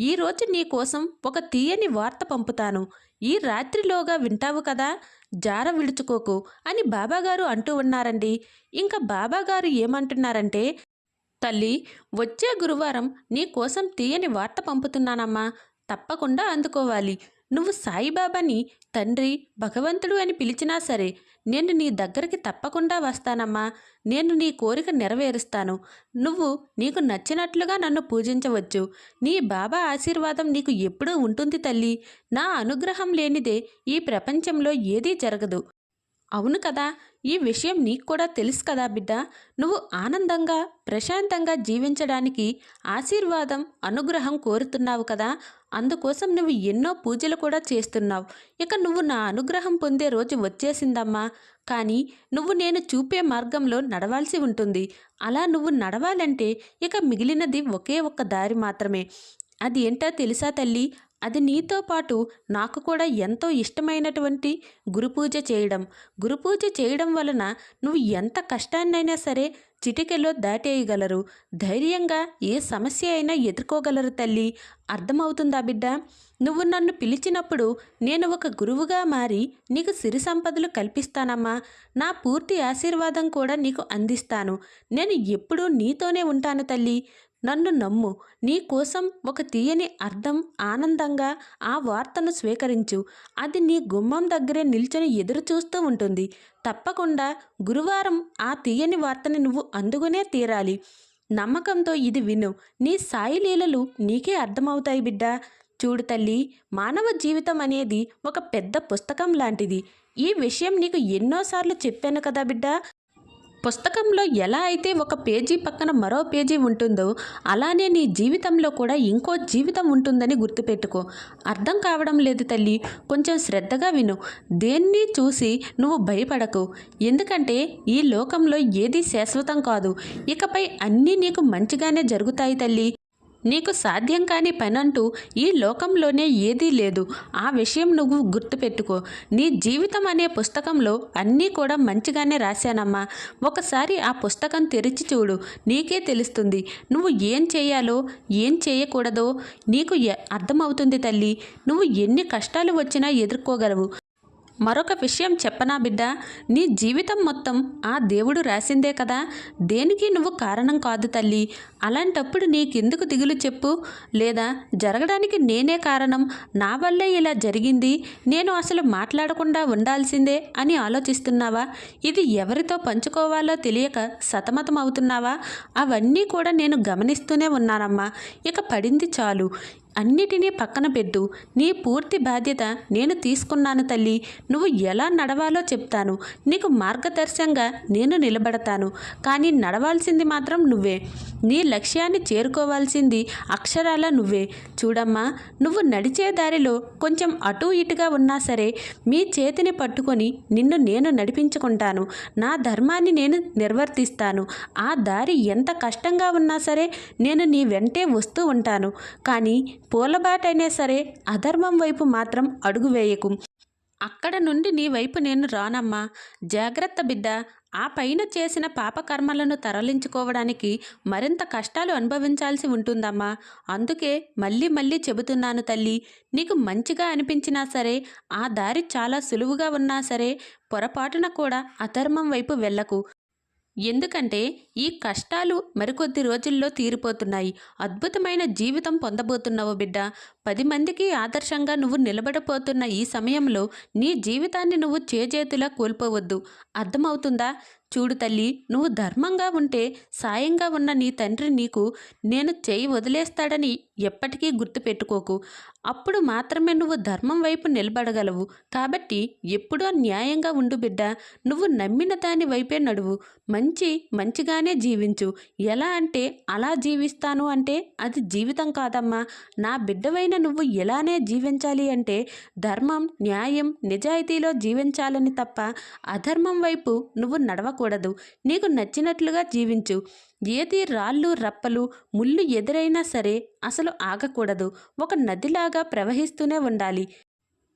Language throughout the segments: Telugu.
ఈరోజు నీ కోసం ఒక తీయని వార్త పంపుతాను. ఈ రాత్రిలోగా వింటావు కదా? జార విడుచుకోకు అని బాబాగారు అంటూ ఉన్నారండి. ఇంకా బాబాగారు ఏమంటున్నారంటే తల్లి వచ్చే గురువారం నీ కోసం తీయని వార్త పంపుతున్నానమ్మా. తప్పకుండా అందుకోవాలి. నువ్వు సాయిబాబాని తండ్రి భగవంతుడు అని పిలిచినా సరే నేను నీ దగ్గరికి తప్పకుండా వస్తానమ్మా. నేను నీ కోరిక నెరవేరుస్తాను. నువ్వు నీకు నచ్చినట్లుగా నన్ను పూజించవచ్చు. నీ బాబా ఆశీర్వాదం నీకు ఎప్పుడూ ఉంటుంది తల్లి. నా అనుగ్రహం లేనిదే ఈ ప్రపంచంలో ఏదీ జరగదు. అవును కదా ఈ విషయం నీకు కూడా తెలుసు కదా బిడ్డ. నువ్వు ఆనందంగా ప్రశాంతంగా జీవించడానికి ఆశీర్వాదం అనుగ్రహం కోరుతున్నావు కదా. అందుకోసం నువ్వు ఎన్నో పూజలు కూడా చేస్తున్నావు. ఇక నువ్వు నా అనుగ్రహం పొందే రోజు వచ్చేసిందమ్మా. కానీ నువ్వు నేను చూపే మార్గంలో నడవాల్సి ఉంటుంది. అలా నువ్వు నడవాలంటే ఇక మిగిలినది ఒకే ఒక్క దారి మాత్రమే. అది ఏంటో తెలుసా తల్లి? అది నీతో పాటు నాకు కూడా ఎంతో ఇష్టమైనటువంటి గురుపూజ చేయడం. గురుపూజ చేయడం వలన నువ్వు ఎంత కష్టాన్నైనా సరే చిటికెలో దాటేయగలరు. ధైర్యంగా ఏ సమస్య అయినా ఎదుర్కోగలరు తల్లి. అర్థమవుతుందా బిడ్డ? నువ్వు నన్ను పిలిచినప్పుడు నేను ఒక గురువుగా మారి నీకు సిరి సంపదలు కల్పిస్తానమ్మా. నా పూర్తి ఆశీర్వాదం కూడా నీకు అందిస్తాను. నేను ఎప్పుడూ నీతోనే ఉంటాను తల్లి. నన్ను నమ్ము. నీ కోసం ఒక తీయని అర్థం ఆనందంగా ఆ వార్తను స్వీకరించు. అది నీ గుమ్మం దగ్గరే నిల్చొని ఎదురు చూస్తూ ఉంటుంది. తప్పకుండా గురువారం ఆ తీయని వార్తని నువ్వు అందుకునే తీరాలి. నమ్మకంతో ఇది విను. నీ సాయి లీలలు నీకే అర్థమవుతాయి బిడ్డ. చూడు తల్లి మానవ జీవితం అనేది ఒక పెద్ద పుస్తకం లాంటిది. ఈ విషయం నీకు ఎన్నోసార్లు చెప్పాను కదా బిడ్డ. పుస్తకంలో ఎలా అయితే ఒక పేజీ పక్కన మరో పేజీ ఉంటుందో అలానే నీ జీవితంలో కూడా ఇంకో జీవితం ఉంటుందని గుర్తుపెట్టుకో. అర్థం కావడం లేదు తల్లి. కొంచెం శ్రద్ధగా విను. దేన్ని చూసి నువ్వు భయపడకు. ఎందుకంటే ఈ లోకంలో ఏది శాశ్వతం కాదు. ఇకపై అన్నీ నీకు మంచిగానే జరుగుతాయి తల్లి. నీకు సాధ్యం కాని పనంటూ ఈ లోకంలోనే ఏదీ లేదు. ఆ విషయం నువ్వు గుర్తుపెట్టుకో. నీ జీవితం అనే పుస్తకంలో అన్నీ కూడా మంచిగానే రాశానమ్మా. ఒకసారి ఆ పుస్తకం తెరిచి చూడు. నీకే తెలుస్తుంది. నువ్వు ఏం చేయాలో ఏం చేయకూడదో నీకు అర్థమవుతుంది తల్లి. నువ్వు ఎన్ని కష్టాలు వచ్చినా ఎదుర్కోగలవు. మరొక విషయం చెప్పనా బిడ్డ? నీ జీవితం మొత్తం ఆ దేవుడు రాసిందే కదా. దేనికి నువ్వు కారణం కాదు తల్లి. అలాంటప్పుడు నీకెందుకు దిగులు చెప్పు? లేదా జరగడానికి నేనే కారణం? నా వల్లే ఇలా జరిగింది. నేను అసలు మాట్లాడకుండా ఉండాల్సిందే అని ఆలోచిస్తున్నావా? ఇది ఎవరితో పంచుకోవాలో తెలియక సతమతం అవుతున్నావా? అవన్నీ కూడా నేను గమనిస్తూనే ఉన్నానమ్మా. ఇక పడింది చాలు. అన్నిటినీ పక్కన పెట్టు. నీ పూర్తి బాధ్యత నేను తీసుకున్నాను తల్లి. నువ్వు ఎలా నడవాలో చెప్తాను. నీకు మార్గదర్శంగా నేను నిలబడతాను. కానీ నడవాల్సింది మాత్రం నువ్వే. నీ లక్ష్యాన్ని చేరుకోవాల్సింది అక్షరాల నువ్వే. చూడమ్మా నువ్వు నడిచే దారిలో కొంచెం అటు ఇటుగా ఉన్నా సరే మీ చేతిని పట్టుకొని నిన్ను నేను నడిపించుకుంటాను. నా ధర్మాన్ని నేను నిర్వర్తిస్తాను. ఆ దారి ఎంత కష్టంగా ఉన్నా సరే నేను నీ వెంటే వస్తూ ఉంటాను. కానీ పూలబాటైనా సరే అధర్మం వైపు మాత్రం అడుగు వేయకు. అక్కడ నుండి నీ వైపు నేను రానమ్మా. జాగ్రత్త బిడ్డ. ఆ పైన చేసిన పాపకర్మలను తరలించుకోవడానికి మరింత కష్టాలు అనుభవించాల్సి ఉంటుందమ్మా. అందుకే మళ్ళీ మళ్ళీ చెబుతున్నాను తల్లి. నీకు మంచిగా అనిపించినా సరే ఆ దారి చాలా సులువుగా ఉన్నా సరే పొరపాటున కూడా అధర్మం వైపు వెళ్ళకు. ఎందుకంటే ఈ కష్టాలు మరికొద్ది రోజుల్లో తీరిపోతున్నాయి. అద్భుతమైన జీవితం పొందబోతున్నావు బిడ్డ. పది మందికి ఆదర్శంగా నువ్వు నిలబడపోతున్న ఈ సమయంలో నీ జీవితాన్ని నువ్వు చేజేతులా కోల్పోవద్దు. అర్థమవుతుందా? చూడు తల్లి నువ్వు ధర్మంగా ఉంటే సాయంగా ఉన్న నీ తండ్రి నీకు నేను చేయి వదిలేస్తాడని ఎప్పటికీ గుర్తుపెట్టుకోకు. అప్పుడు మాత్రమే నువ్వు ధర్మం వైపు నిలబడగలవు. కాబట్టి ఎప్పుడూ న్యాయంగా ఉండు బిడ్డ. నువ్వు నమ్మిన దాని వైపే నడువు. మంచి మంచిగానే జీవించు. ఎలా అంటే అలా జీవిస్తాను అంటే అది జీవితం కాదమ్మా. నా బిడ్డవైన ఇకపైన నువ్వు ఇలానే జీవించాలి అంటే ధర్మం న్యాయం నిజాయితీలో జీవించాలని తప్ప అధర్మం వైపు నువ్వు నడవకూడదు. నీకు నచ్చినట్లుగా జీవించు. ఏది రాళ్ళు రప్పలు ముళ్ళు ఎదురైనా సరే అసలు ఆగకూడదు. ఒక నదిలాగా ప్రవహిస్తూనే ఉండాలి.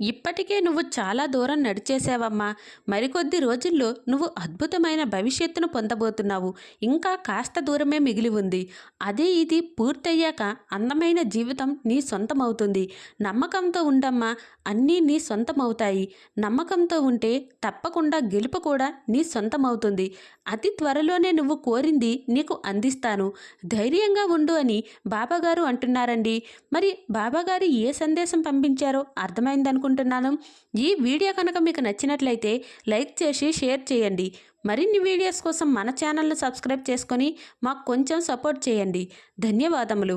ఇప్పటికే నువ్వు చాలా దూరం నడిచేసావమ్మా మరికొద్ది రోజుల్లో నువ్వు అద్భుతమైన భవిష్యత్తును పొందబోతున్నావు. ఇంకా కాస్త దూరమే మిగిలి ఉంది. అదే ఇది పూర్తయ్యాక అందమైన జీవితం నీ సొంతమవుతుంది. నమ్మకంతో ఉండమ్మా. అన్నీ నీ సొంతమవుతాయి. నమ్మకంతో ఉంటే తప్పకుండా గెలుపు కూడా నీ సొంతమవుతుంది. అతి త్వరలోనే నువ్వు కోరింది నీకు అందిస్తాను. ధైర్యంగా ఉండు అని బాబాగారు అంటున్నారండి. మరి బాబాగారు ఏ సందేశం పంపించారో అనుకుంటున్నాను. ఈ వీడియో కనుక మీకు నచ్చినట్లయితే లైక్ చేసి షేర్ చేయండి. మరిన్ని వీడియోస్ కోసం మన ఛానల్ను సబ్స్క్రైబ్ చేసుకొని మాకు కొంచెం సపోర్ట్ చేయండి. ధన్యవాదములు.